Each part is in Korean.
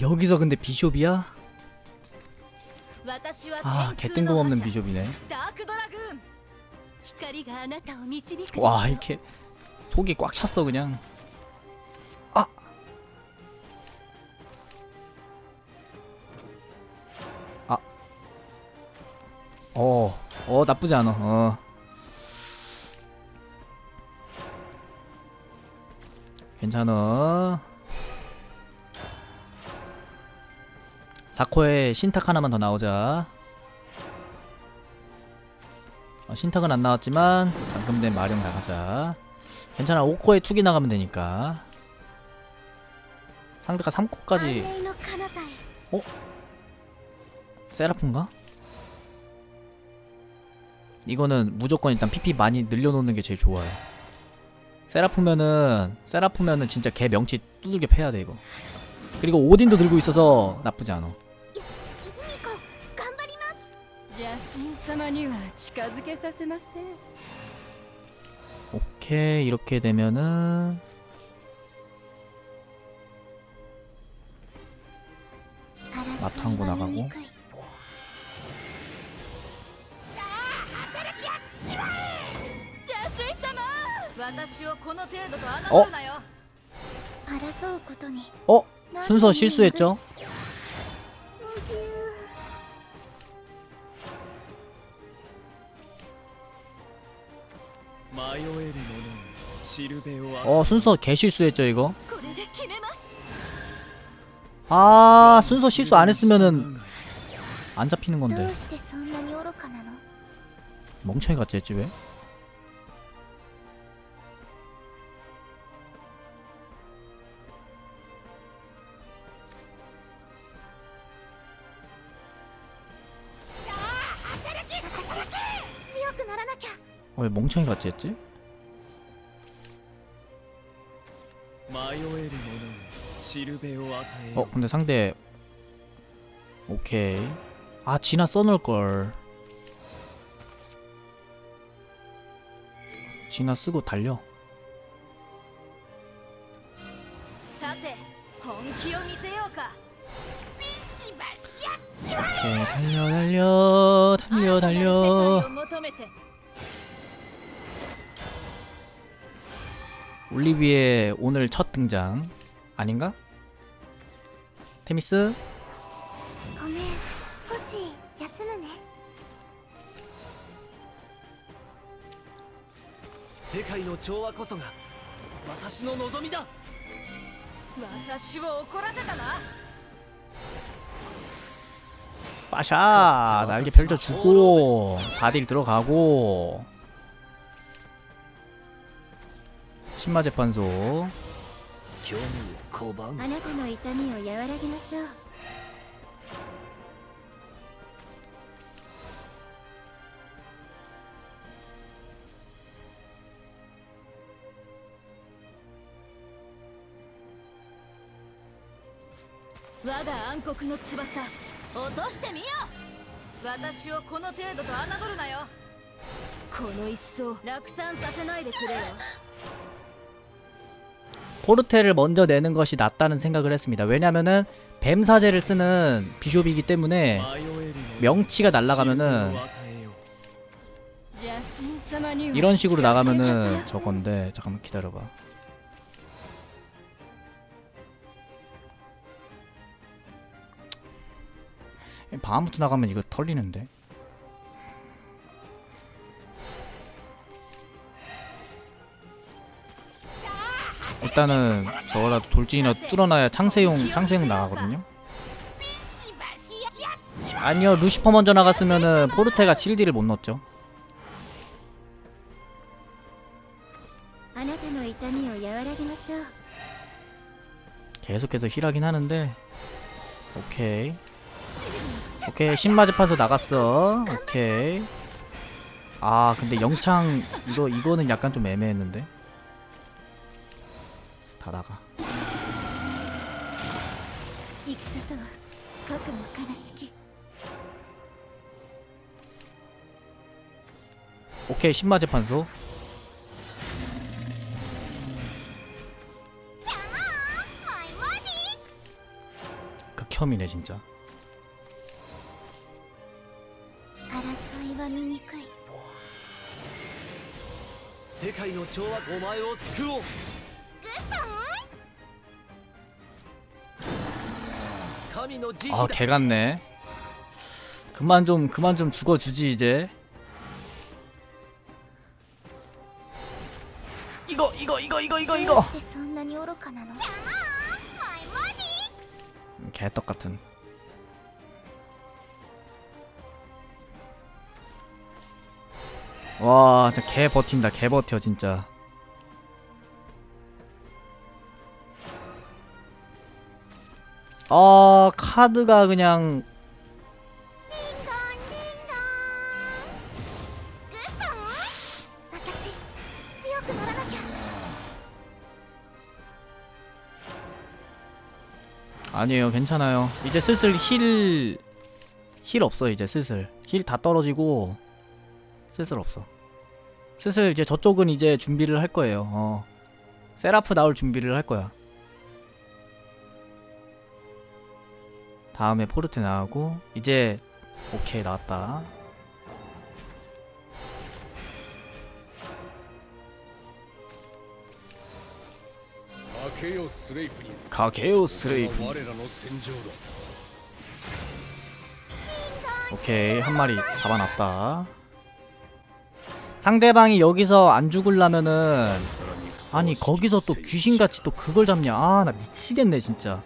여기서 근데 비숍이야? 아, 개뜬금없는 비숍이네. 와, 이렇게 속이 꽉 찼어 그냥. 아. 아. 어. 어, 나쁘지 않아. 어. 괜찮아. 사코에 신탁 하나만 더 나오자. 어, 신탁은 안 나왔지만 방금된 마령 나가자. 괜찮아 5코에 투기 나가면 되니까. 상대가 3코까지. 어? 세라프인가? 이거는 무조건 일단 PP 많이 늘려놓는 게 제일 좋아요. 세라프면은 세라프면은 진짜 개 명치 두들겨 패야 돼 이거. 그리고 오딘도 들고 있어서 나쁘지 않아. 様には近づけさせません 오케이 이렇게 되면은 마탕고 나가고 邪神様私をこの程度と侮るなよ争うことに 어 순서 실수했죠? 어 순서 개실수했죠 이거. 아 순서 실수 안 했으면은 안 잡히는 건데. 멍청이 같지 했지 왜? 왜 멍청이 같이 했지? 어 근데 상대 오케이. 아 지나 써놓을걸. 지나 쓰고 달려. 오케이 달려 달려 달려 달려. 올리비에 오늘 첫 등장. 아닌가? 테미스? 빠샤 날개 펼쳐주고 4딜 들어가고. 신마 재판소 興味を拒むあなたの痛みを和らげましょう 我が暗黒の翼落としてみよう私をこの程度と侮るなよこの一層落胆させないでくれよ 포르테를 먼저 내는 것이 낫다는 생각을 했습니다. 왜냐면은 뱀사제를 쓰는 비숍이기 때문에 명치가 날아가면은 이런 식으로 나가면은 저건데 잠깐만 기다려봐. 밤부터 나가면 이거 털리는데. 일단은 저거라도 돌진이나 뚫어놔야 창세용 창세용 나가거든요. 아니요 루시퍼 먼저 나갔으면은 포르테가 7D를 못 넣었죠. 계속해서 힐하긴 하는데 오케이 오케이 신마제 파서 나갔어 오케이 아 근데 영창 이거 이거는 약간 좀 애매했는데 다 나가 戦とは核も悲しき 오케이 신마제판소 극혐이네 진짜 争いは醜い世界の蝶はお前を救おう 아, 개 같네. 그만 좀 그만 좀 죽어 주지 이제. 이거 이거 이거 이거 이거 이거. 음, 개떡 같은. 와, 진짜 개 버틴다. 개 버텨 진짜. 어 카드가 그냥 아니에요 괜찮아요. 이제 슬슬 힐... 힐 없어 이제 슬슬. 힐 다 떨어지고 슬슬 없어. 슬슬 이제 저쪽은 이제 준비를 할 거예요. 어. 세라프 나올 준비를 할 거야. 다음에 포르테 나가고 이제 오케이 나왔다. 가케오 스레이프. 오케이 한 마리 잡아놨다. 상대방이 여기서 안 죽을라면은 아니 거기서 또 귀신같이 또 그걸 잡냐? 아 나 미치겠네 진짜.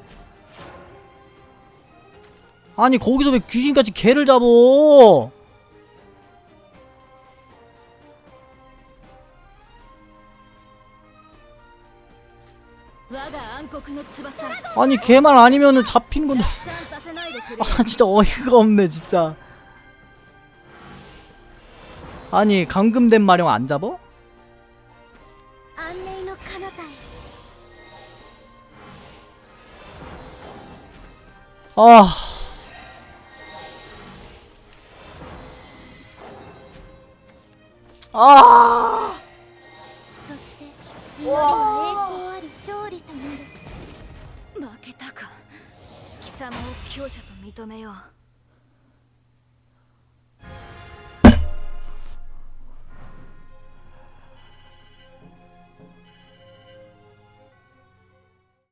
아니 거기서 왜 귀신같이 개를 잡어? 아니 개만 아니면은 잡힌 건데. 아 진짜 어이가 없네 진짜. 아니 감금된 마령 안 잡어? 아. 寧の彼方へ아 아! そして祈りは栄光ある勝利となる。負けたか。貴様を強者と認めよう